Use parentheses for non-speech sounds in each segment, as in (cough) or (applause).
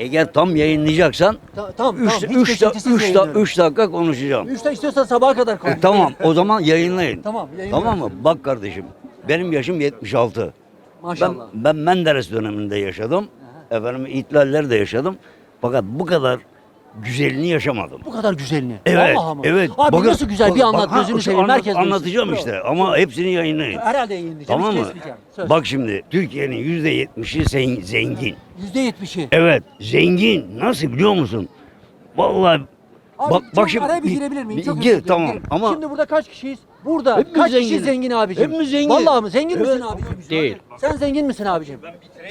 Eğer tam yayınlayacaksan Ta- tamam 3 tamam. Hiç 3 kesintisiz 3 yayınlıyorum. 3 dakika konuşacağım. Üçte istiyorsan sabaha kadar konuş. E, tamam o zaman yayınlayın. Tamam, yayınlayın. Tamam mı? Bak kardeşim benim yaşım 76. Ben, Maşallah. ben Menderes döneminde yaşadım. Efendim İtlaller de yaşadım. Fakat bu kadar güzelini yaşamadım. Bu kadar güzelini. Evet, Vallahi mı? evet. Abi Bakın- nasıl güzel bir bak- anlat bak- ha, gözünü şu seveyim. anlat- Herkes duysun. Anlatacağım Yok. işte ama hepsini yayınlayın. Herhalde yayınlayacağım. Tamam hiç mı? kesmeyeceğim. Söz. Bak şimdi Türkiye'nin yüzde yetmişi zengin. Yüzde yetmişi. Evet zengin. Nasıl biliyor musun? Vallahi Abi bak bak şimdi araya bir girebilir miyim? Çok gir, özür dilerim. tamam Girin. ama Şimdi burada kaç kişiyiz? Burada Hepimiz kaç kişi zenginiz. zengin abicim? Hepimiz zengin. Vallahi mi? Zengin Evet. misin abicim? Değil. Sen zengin misin abicim?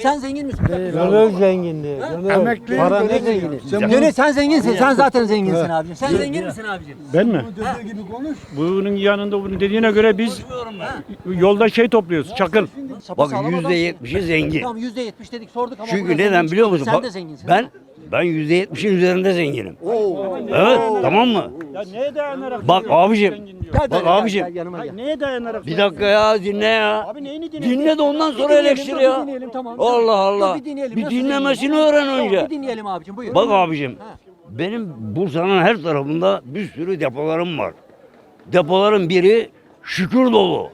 Sen zengin misin? Gönül zenginliği. Emekli. Para ne zengini? Gönül sen zenginsin. Sen zaten zenginsin abicim. Sen zengin misin abicim? Ben mi? Bunun yanında bunun dediğine göre biz yolda şey topluyoruz. Çakıl. bak yüzde yetmişi zengin. Tamam yüzde yetmiş dedik sorduk ama. Çünkü neden zengin biliyor musun? Sen de zenginsin. Ben ben yüzde yetmişin üzerinde zenginim. Oo. Evet tamam mı? Ya neye dayanarak? Bak abicim. Gel Bak gel, abicim. gel, yanıma gel. Neye dayanarak? Bir dakika ya dinle ya. Abi neyini şey Dinle de ondan sonra dinleyelim, eleştir dur, ya. bir dinleyelim, tamam. Allah Dur, Allah. bir dinleyelim. Bir Nasıl dinlemesini dinleyelim? öğren Tamam, önce. Bir dinleyelim abicim buyur. Bak abicim. Ha. Benim Bursa'nın her tarafında bir sürü depolarım var. Depoların biri şükür dolu.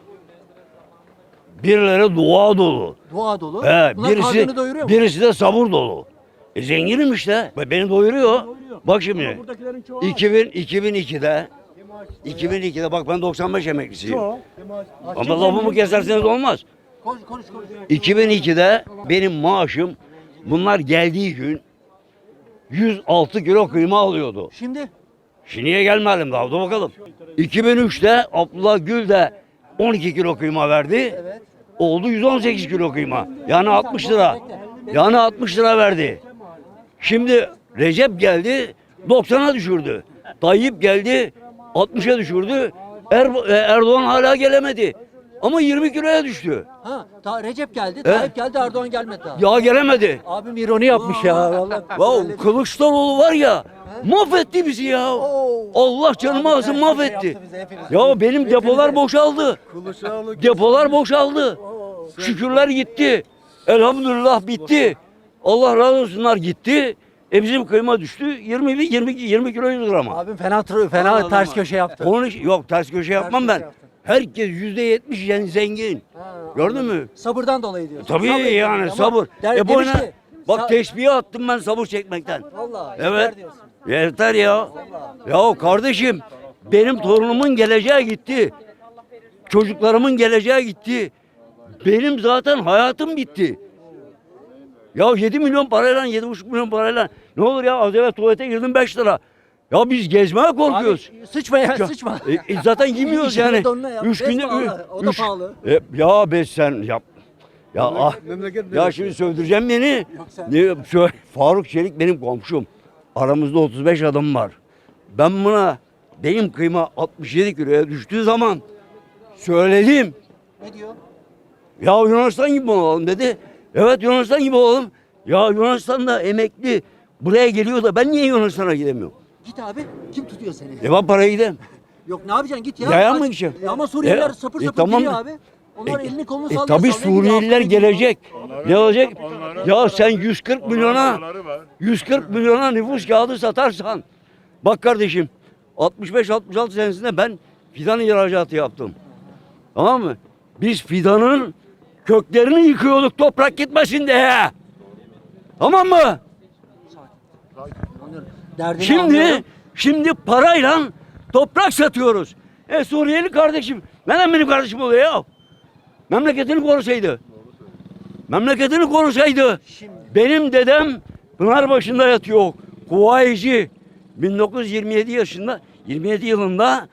Birileri dua dolu. Dua dolu. He, Bunlar birisi, karnını doyuruyor mu? birisi de sabır dolu. E zenginim işte. Beni doyuruyor. Bak şimdi. Buradakilerin çoğu 2000, 2002'de 2002'de bak ben 95 emeklisiyim. Çoğu. Ama lafımı keserseniz olmaz. Konuş konuş konuş. 2002'de benim maaşım bunlar geldiği gün 106 kilo kıyma alıyordu. Şimdi Şimdiye gelmedim daha dur bakalım. 2003'te Abdullah Gül de 12 kilo kıyma verdi. evet. Oldu 118 kilo kıyma. Yani 60 lira. Yani 60 lira verdi. Şimdi Recep geldi 90'a düşürdü. Tayyip geldi 60'a düşürdü. Er- e, Erdoğan hala gelemedi. Ama 20 kiloya düştü. Ha, ta Recep geldi, Tayyip geldi, Erdoğan gelmedi daha. Ya gelemedi. Abim ironi yapmış ya. Vallahi. Ya Kılıçdaroğlu var ya mahvetti bizi ya. Oo. Allah canımı alsın mahvetti. Ya benim depolar boşaldı. Depolar boşaldı. Şükürler gitti. Elhamdülillah bitti. Allah razı olsunlar gitti. E bizim kıyma düştü 20 20 20 kilo 100 gram. Abim fena tır- fena Anladın ters mı? köşe yaptı. Konuş yok ters köşe yapmam köşe ben. yaptın. Herkes yüzde yetmiş yani zengin. Ha, Gördün mü? Sabırdan dolayı diyorsun. Tabii yani ediyorsun sabır. ama der- e demiş boyuna ki, bak sa- attım ben sabır çekmekten. Vallahi Evet. yeter diyorsun. Yeter ya. Ya kardeşim benim torunumun geleceği gitti. Çocuklarımın geleceği gitti. Benim zaten hayatım bitti. Ya 7 milyon parayla 7,5 milyon parayla ne olur ya az evvel tuvalete girdim 5 lira. Ya biz gezmeye korkuyoruz. Abi, sıçma ya, Ya, sıçma. e, e, zaten yemiyoruz yani. Üç günde pahalı, o da üç- pahalı. E, ya be sen yap. Ya ah. Ya şimdi sövdüreceğim beni. Ne, şöyle, Faruk Çelik benim komşum. Aramızda 35 adam var. Ben buna benim kıyma 67 kiloya düştüğü zaman söyledim. Ne diyor? Ya Yunanistan gibi olalım dedi. Evet Yunanistan gibi olalım. Ya Yunanistan'da emekli buraya geliyor da ben niye Yunanistan'a gidemiyorum? Git abi. Kim tutuyor seni? E ben paraya gideyim. (laughs) Yok ne yapacaksın git ya. Yayan Aç- mı gideceğim? E ama Suriyeliler E, sapır e, sapır tamam geliyor abi. Onlar E, elini kolunu e, sallıyor. tabii sallıyor, gidiyor, Suriyeliler gidiyor. gelecek. Ne olacak? Ya sen 140 milyona 140 milyona nüfus kağıdı satarsan bak kardeşim 65-66 senesinde ben fidan ihracatı yaptım. Tamam mı? Biz fidanın köklerini yıkıyorduk toprak gitmesin diye. Tamam mı? Derdini Şimdi anlıyorum. şimdi parayla toprak satıyoruz. E Suriyeli kardeşim neden benim kardeşim oluyor ya? Memleketini korusaydı. Memleketini korusaydı. Benim dedem Pınarbaşı'nda yatıyor. Kuvayici. 1927 yaşında 27 yılında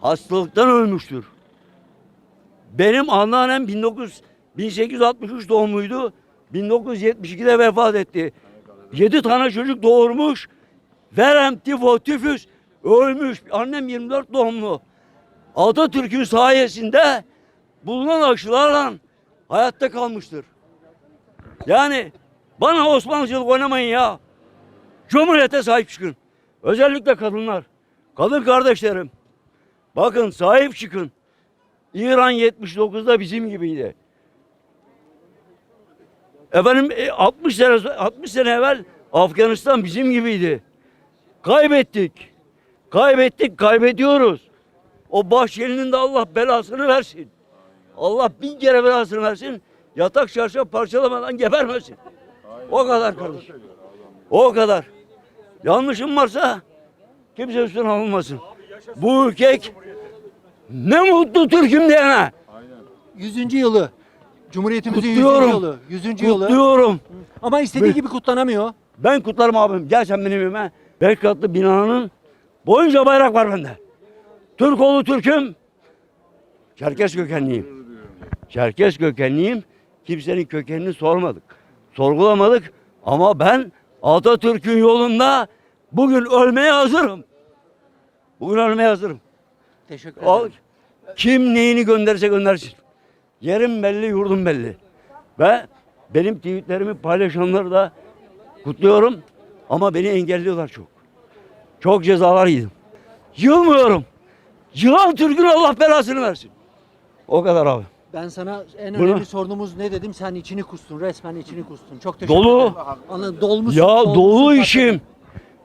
hastalıktan ölmüştür. Benim anneannem 19 1863 doğumluydu. 1972'de vefat etti. 7 tane çocuk doğurmuş. Verem, tifo, tifüs ölmüş. Annem 24 doğumlu. Atatürk'ün sayesinde bulunan aşılarla hayatta kalmıştır. Yani bana Osmanlıcılık oynamayın ya. Cumhuriyete sahip çıkın. Özellikle kadınlar. Kadın kardeşlerim. Bakın sahip çıkın. İran 79'da bizim gibiydi. Efendim e, 60 sene 60 sene evvel Afganistan bizim gibiydi. Kaybettik. Kaybettik, kaybediyoruz. O Bahçeli'nin de Allah belasını versin. Allah bin kere belasını versin. Yatak çarşaf parçalamadan gebermesin. O kadar kardeşim. O kadar. Yanlışım varsa kimse üstüne alınmasın. Bu ülke ne mutlu Türk'üm diyene. 100. yılı. Cumhuriyetimizin 100. Kutluyorum. yılı. 100. yılı. Kutluyorum. Ama istediği gibi kutlanamıyor. Ben kutlarım abim. Gel sen benim evime. Beş katlı binanın boyunca bayrak var bende. Türk oğlu Türk'üm. Çerkes kökenliyim. Çerkes kökenliyim. Kimsenin kökenini sormadık. Sorgulamadık. Ama ben Atatürk'ün yolunda bugün ölmeye hazırım. Bugün ölmeye hazırım. Teşekkür ederim. kim neyini gönderse göndersin. Yerim belli, yurdum belli. Ve benim tweetlerimi paylaşanları da kutluyorum. Ama beni engelliyorlar çok. Çok cezalar yedim. Yılmıyorum. Yılan Türk'ün Allah belasını versin. O kadar abi. Ben sana en Bunu- önemli sorunumuz ne dedim? Sen içini kustun. Resmen içini kustun. Çok teşekkür Dolu. ederim. Anladım. Dolmuşsun. Ya dolmuşsun, dolu patladın. içim.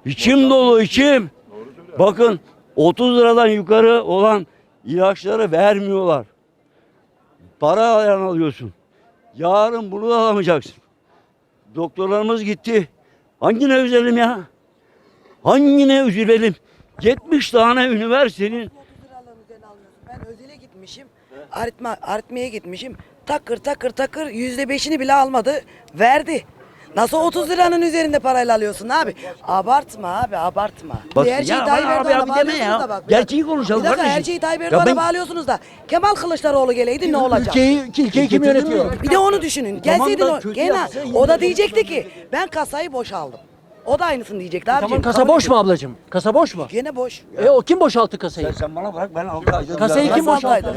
İçim dolu içim. Bakın 30 liradan yukarı olan ilaçları vermiyorlar. Para ayağına alıyorsun. Yarın bunu da alamayacaksın. Doktorlarımız gitti. Hangine üzelim ya? Hangine üzülelim? 70 tane üniversitenin Ben özele gitmişim. Aritma, aritmeye gitmişim. Takır takır takır yüzde beşini bile almadı. Verdi. Nasıl 30 liranın üzerinde parayla alıyorsun abi? Abartma abi abartma. Bak, her şeyi ya Tayyip abi Erdoğan'a abi deme bağlıyorsunuz ya. da bak. Gerçeği konuşalım Bir dakika her kardeşim. şeyi Tayyip Ya Erdoğan'a ben- bağlıyorsunuz da Kemal Kılıçdaroğlu geleydi ne olacak? Ülkeyi, ülkeyi kim yönetiyor? Bir de onu düşünün. Gelseydin da o, kötü gene yapsa o da diyecekti ki ben kasayı boşaldım. O da aynısını diyecekti abiciğim. Tamam kasa boş mu ablacığım? Kasa boş mu? Gene boş. E o kim boşalttı kasayı? sen bana bırak ben 6 ayda Kasayı kim Nasıl boşalttı?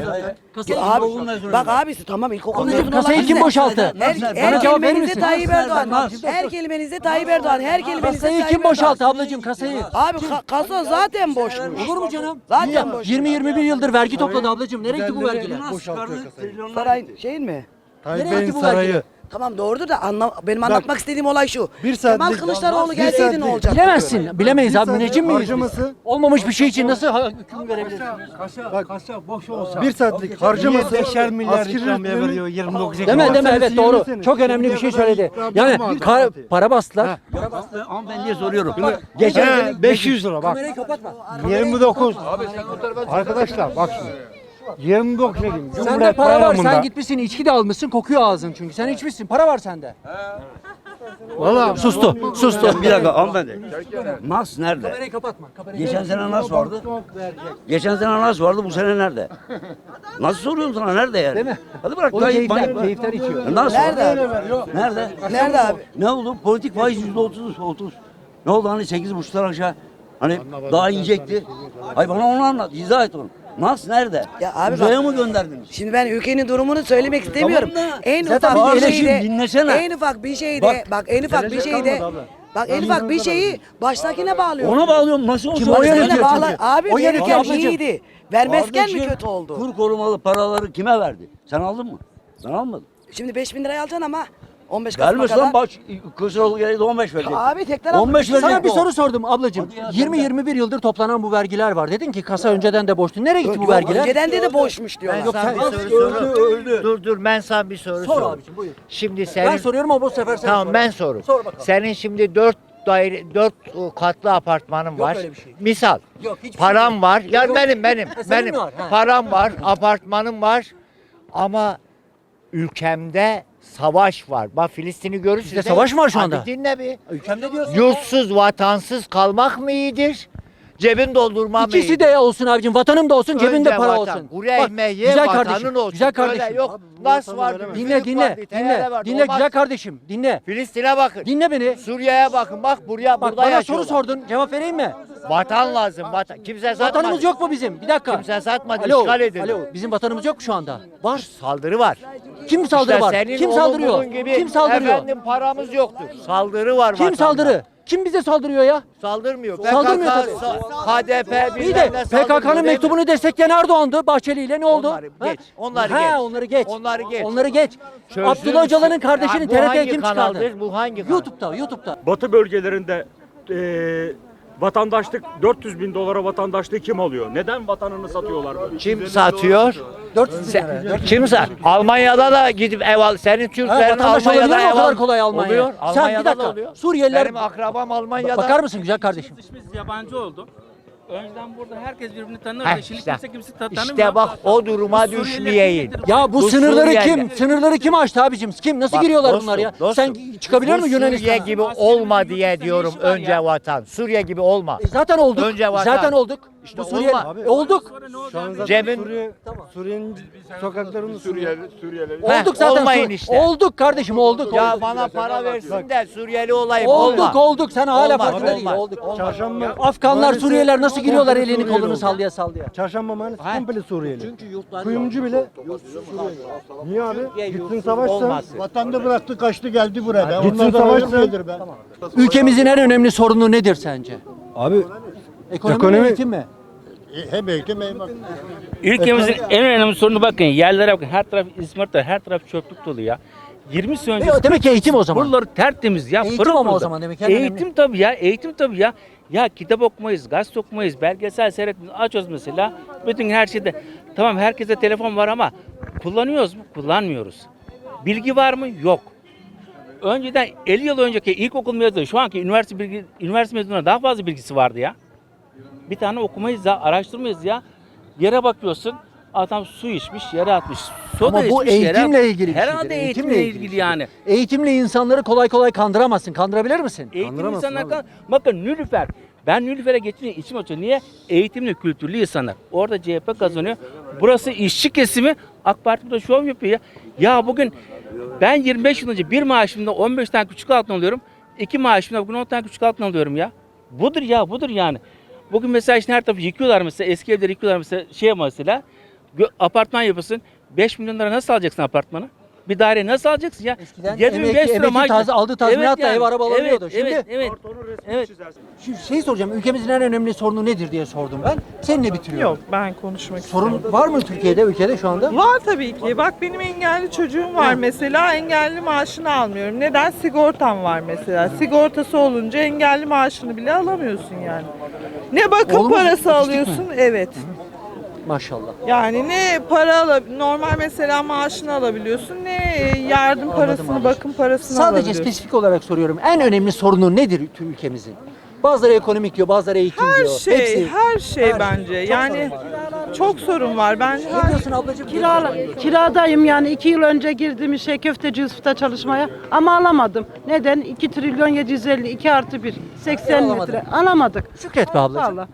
Kasayı Abi, ilkokul mezunu bak abisi tamam ilkokul mezunu kasayı olabilir kim de- boşalttı? Her, Nasıl? her Bana cevap verir kelimenizde misin? Tayyip Nasıl? Erdoğan. Nasıl? Her kelimenizde Tayyip Erdoğan. Her kelimenizde Kasayı Tayyip kim Erdoğan. boşalttı ablacığım kasayı? Abi ka- kasa zaten boşmuş. Olur mu canım? Zaten boş. 20-21 yıldır vergi topladı ablacığım. Nereye gitti bu vergiler? Saray şey mi? Nereye gitti bu vergiler? Tamam doğrudur da anla, benim anlatmak istediğim olay şu. bir Kemal saatlik- Kılıçdaroğlu bir gelseydi ne saatlik- olacak? Bilemezsin. Bilemeyiz abi. Müneccim miyiz biz? harcaması- Olmamış bir şey için nasıl ha- hüküm verebilirsin? Bir saatlik harcaması Beşer milyar asgari ikramiye ücretin- veriyor 29 Ekim. Deme Ama deme evet doğru. Çok önemli bir şey söyledi. Yani ka- para bastılar. Hanımefendiye soruyorum. Geçen He, 500 lira bak. Kamerayı kapatma. 29. Arkadaşlar bak şimdi. 29 Ekim. Sende Cumhuriyet para var. Sen Bayramı'nda. gitmişsin içki de almışsın. Kokuyor ağzın çünkü. Sen içmişsin. Para var sende. Valla Sustu. Sustu. bir dakika hanımefendi. Nas nerede? Kamerayı kapatma. Kamerayı Geçen sene Nas vardı. Geçen sene Nas vardı bu sene nerede? Nasıl soruyorum sana nerede yani? Değil mi? Hadi bırak. O Tayyip keyifler, manyak. keyifler içiyor. Nas Nerede abi? Nerede? Nerede abi? Ne oldu? Politik faiz yüzde otuz, otuz. Ne oldu hani sekiz buçuktan aşağı? Hani daha inecekti. Ay bana onu anlat, izah et onu. Nas nerede? Ya abi Uzaya bak- mı gönderdiniz? Şimdi ben ülkenin durumunu söylemek istemiyorum. Tamam da- en Zaten ufak bir şeyde, dinlesene. en ufak bir şeyde, bak, Bak, en ufak bir şeyde, bak en ufak bir şeyi baştakine bağlıyor. Ona bağlıyorum. Nasıl olsa o yönetiyor Baştakine yapıyor. çünkü. bağla. Abi O verirken iyiydi. Vermezken mi kötü oldu? Kur korumalı paraları kime verdi? Sen aldın mı? Ben almadım. Şimdi 5000 liraya alacaksın ama 15 Kasım'a Vermez kadar. lan bak Kılıçdaroğlu geldi 15 verecek. Abi tekrar al. 15 verecek. Sana bir o. soru sordum ablacığım. Hadi ya, 20-21 yıldır toplanan bu vergiler var. Dedin ki kasa önceden de boştu. Nereye gitti bu Yok, vergiler? Önceden de de boşmuş diyorlar. Yok, sen- bir soru soru. Dur dur ben sana bir soru Sor sorayım. abicim buyur. Şimdi Ben senin soruyorum ama bu sefer sen tamam sor. ben sorum. Sor bakalım. Senin şimdi dört daire dört katlı apartmanın Yok var. öyle bir şey. Misal. Yok, şey param yok. var. Ya Yok. benim benim benim var? Param var, apartmanım var. Ama ülkemde savaş var. Bak Filistin'i görürsünüz. Değil savaş mı var şu Hadi anda? dinle bir. Ülkemde diyorsun. Yurtsuz, vatansız kalmak mı iyidir? Cebin doldurma mı İkisi iyidir? de olsun abicim. Vatanım da olsun, Önce para vatan, olsun. Kuru Bak, ekmeği ye, güzel vatanın kardeşim. olsun. Güzel Öyle kardeşim. yok. Nas var, Dinle, dinle, dinle, dinle olmaz. güzel kardeşim. Dinle. Filistin'e bakın. Dinle beni. Suriye'ye bakın. Bak buraya Bak burada bana yaşıyorlar. soru sordun. Cevap vereyim mi? Vatan lazım. Vatan. Kimse satmadı. Vatanımız yok mu bizim? Bir dakika. Kimse satmadı. Alo, işgal edildi. alo. Bizim vatanımız yok mu şu anda? Var. Saldırı var. Kim saldırı İşte var? senin Kim onun saldırıyor? bunun Gibi, Kim saldırıyor? Efendim paramız yoktur. Saldırı var Kim vatanda. saldırı? Kim bize saldırıyor ya? Saldırmıyor. Saldırmıyor PKK, tabii. sa- HDP bilmem de ne saldırmıyor. PKK'nın mektubunu destekleyen Erdoğan'dı Bahçeli ile ne oldu? Onları Ha? geç, onları ha, geç. onları geç. Onları geç. Onları geç. Çözüm- Abdullah Öcalan'ın kardeşini bu TRT'ye hangi kim çıkardı? kanaldır? Bu hangi kanal? YouTube'da, YouTube'da. Batı bölgelerinde eee, vatandaşlık 400 bin dolara vatandaşlığı kim alıyor? Neden vatanını satıyorlar? böyle? Kim satıyor? 400 bin lira. Sen, kim sat? Almanya'da da gidip ev al. Senin Ha, Türklerin vatandaş olabilir Almanya'da mi o ev kadar al- kolay Almanya'ya? Oluyor. Sen bir Almanya'da dakika, da oluyor. Suriyeliler- Benim akrabam Almanya'da. Bakar mısın güzel kardeşim? Biz yabancı oldu. Önceden burada herkes birbirini tanır. Heh, Şimdi işte. kimse kimse ta- tanımıyor. İşte bak o duruma Suriyeliler düşmeyeyin. kimdir? Ya bu, Bu sınırları Suriyeliler. kim? Sınırları kim açtı abicim? Kim? Nasıl Bak giriyorlar dostum, bunlar ya? dostum. Sen çıkabiliyor Bu musun Yunanistan'a? Suriye gibi olma diye diyorum işi var önce ya? vatan. Suriye gibi olma. E zaten olduk. Önce vatan. zaten olduk. İşte bu Suriye olma. E, olduk. Şu an zaten Cebin- Suriye, Suriye'nin sokaklarında Suriye. Suriyeli, Suriyeli. Heh, Olduk zaten. olmayın işte. Olduk kardeşim olduk. Ya olduk. bana para versin de Suriyeli olayım. Olduk olma. olduk. Sen hala Olmaz, farkında değil. olmaz. Olduk. Çarşamba Afganlar, Mahallesi Suriyeliler nasıl giriyorlar komple elini Suriyeli kolunu oldu. sallaya sallaya? Çarşamba mahallesi Ha. komple Suriyeli. Çünkü yurtlar Kuyumcu bile Suriyeli. Niye abi? Gitsin savaşsa. Olmaz. Vatandaşı bıraktı kaçtı geldi buraya. Gitsin Ondan sonra savaşsa. hayırdır be. Ülkemizin en önemli sorunu nedir sence? Abi Ekonomi, Ekonomi- mi, eğitim mi? Hem eğitim hem. Ülkemizin en önemli sorunu bakın yerlere bakın. Her taraf İzmir her taraf çöplük dolu ya. 20 sene önce Ne, demek ki eğitim o zaman. buraları tertemiz ya. Eğitim pırıl ama o pırıl. zaman demek ki en önemli. Eğitim tabii ya. Eğitim tabii ya. Ya kitap okumayız, gazete okumayız, belgesel seyretmeyiz. Açıyoruz mesela. Bütün her şeyde. Tamam herkeste telefon var ama kullanıyoruz mu? Kullanmıyoruz. Bilgi var mı? Yok. Önceden 50 yıl önceki ilkokul mezunu, şu anki üniversite bilgi, üniversite mezununa daha fazla bilgisi vardı ya. Bir tane okumayız ya, araştırmayız ya. Yere bakıyorsun, adam su içmiş, yere atmış. Soda Ama bu içmiş, yere eğitimle atmış. ilgili bir Herhalde şeydir, eğitimle, eğitimle ilgili, ilgili yani. Eğitimle insanları kolay kolay kandıramazsın. Kandırabilir misin? Eğitim insanlar kan- bakın Nülüfer. Ben Nülüfer'e geçince içim açıyor. Niye? Eğitimli, kültürlü insanlar. Orada CHP kazanıyor. Burası işçi kesimi AK Parti burada şov yapıyor ya. Ya bugün ben 25 yıl önce bir maaşımda 15 tane küçük altın alıyorum. iki maaşımda bugün 10 tane küçük altın alıyorum ya. Budur ya budur yani. Bugün mesela işte her tarafı yıkıyorlar mesela. Eski evleri yıkıyorlar mesela. Şey mesela. Apartman yapılsın. 5 milyon lira nasıl alacaksın apartmanı? Bir daire nasıl alacaksın ya? Eskiden 7500 emekli, lira emekli maaş- taze, aldığı tazminatla Evet ev araba evet, alabiliyordu. Şimdi Evet, evet. Evet. şu şey soracağım. Ülkemizin en önemli sorunu nedir diye sordum ben. Seninle bitiriyorum. Yok ben konuşmak Sorun istemiyorum. var mı Türkiye'de, ülkede şu anda? Var tabii ki. Bak benim engelli çocuğum var mesela. Engelli maaşını almıyorum. Neden? Sigortam var mesela. Sigortası olunca engelli maaşını bile alamıyorsun yani. Ne bakım Oğlum, parası alıyorsun? Evet. Maşallah. Yani ne para ala normal mesela maaşını alabiliyorsun ne yardım parasını, ablacığım. bakım parasını Sadece alabiliyorsun. spesifik olarak soruyorum. En önemli sorunu nedir tü- ülkemizin? Bazıları ekonomik diyor, bazıları eğitim Her diyor. şey, Hepsi. her şey şey. bence. Çok yani çok sorun var. Bence Ne diyorsun ablacığım? Kira, kiradayım yani iki yıl önce girdim işe köfteci Yusuf'ta çalışmaya ama alamadım. Neden? 2 trilyon 750 2 artı 1 80 alamadın? metre alamadık. Şükret be ablacığım. Vallahi.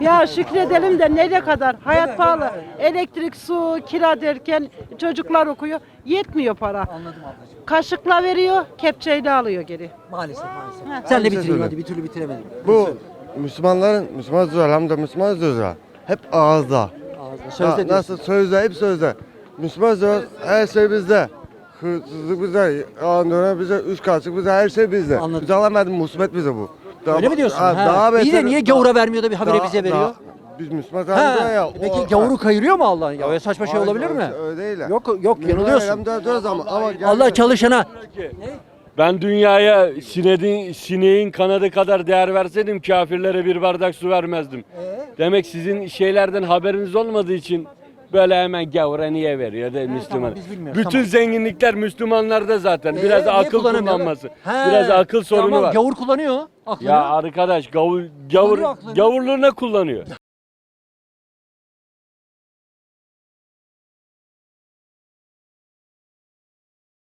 ya şükredelim de nereye kadar? Hayat pahalı. Elektrik, su, kira derken çocuklar okuyor. Yetmiyor para. Anladım ablacığım. Kaşıkla veriyor, kepçeyle alıyor geri. Maalesef maalesef. Sen de bitireyim hadi bir türlü bitiremedim. Bu Müslümanların Müslüman diyorlar hem de Müslüman diyorlar. Hep ağızda. Ağzına sözde Ha, nasıl sözde hep sözde. Müslüman diyoruz her şey bizde. Hırsızlık bizde, kanuna bize, üç kaçlık bize, her şey bizde. Anladım. Biz alamadın musibet bize bu. Daha- Öyle mi diyorsun? Ha, Ha. Daha İyi de niye gavura vermiyor da bir habere daha- bize veriyor? daha- Biz Müslüman Ha, ya. Peki o- gavuru kayırıyor mu Allah? Ya öyle saçma şey olabilir mi? Öyle değil. Yok yok yanılıyorsun. Ama, ama Allah çalışana Ben dünyaya sineğin, sineğin kanadı kadar değer verseydim kafirlere bir bardak su vermezdim. Demek sizin şeylerden haberiniz olmadığı için böyle hemen gavura niye veriyor de Müslüman. biz bilmiyoruz, Bütün tamam. zenginlikler Müslümanlarda zaten. Ee, Biraz niye akıl kullanamıyorlar? kullanması. He, Biraz akıl sorunu tamam, var. Gavur kullanıyor. Aklını. Ya arkadaş gavur gavur Kullanıyor aklını. gavurluğuna kullanıyor.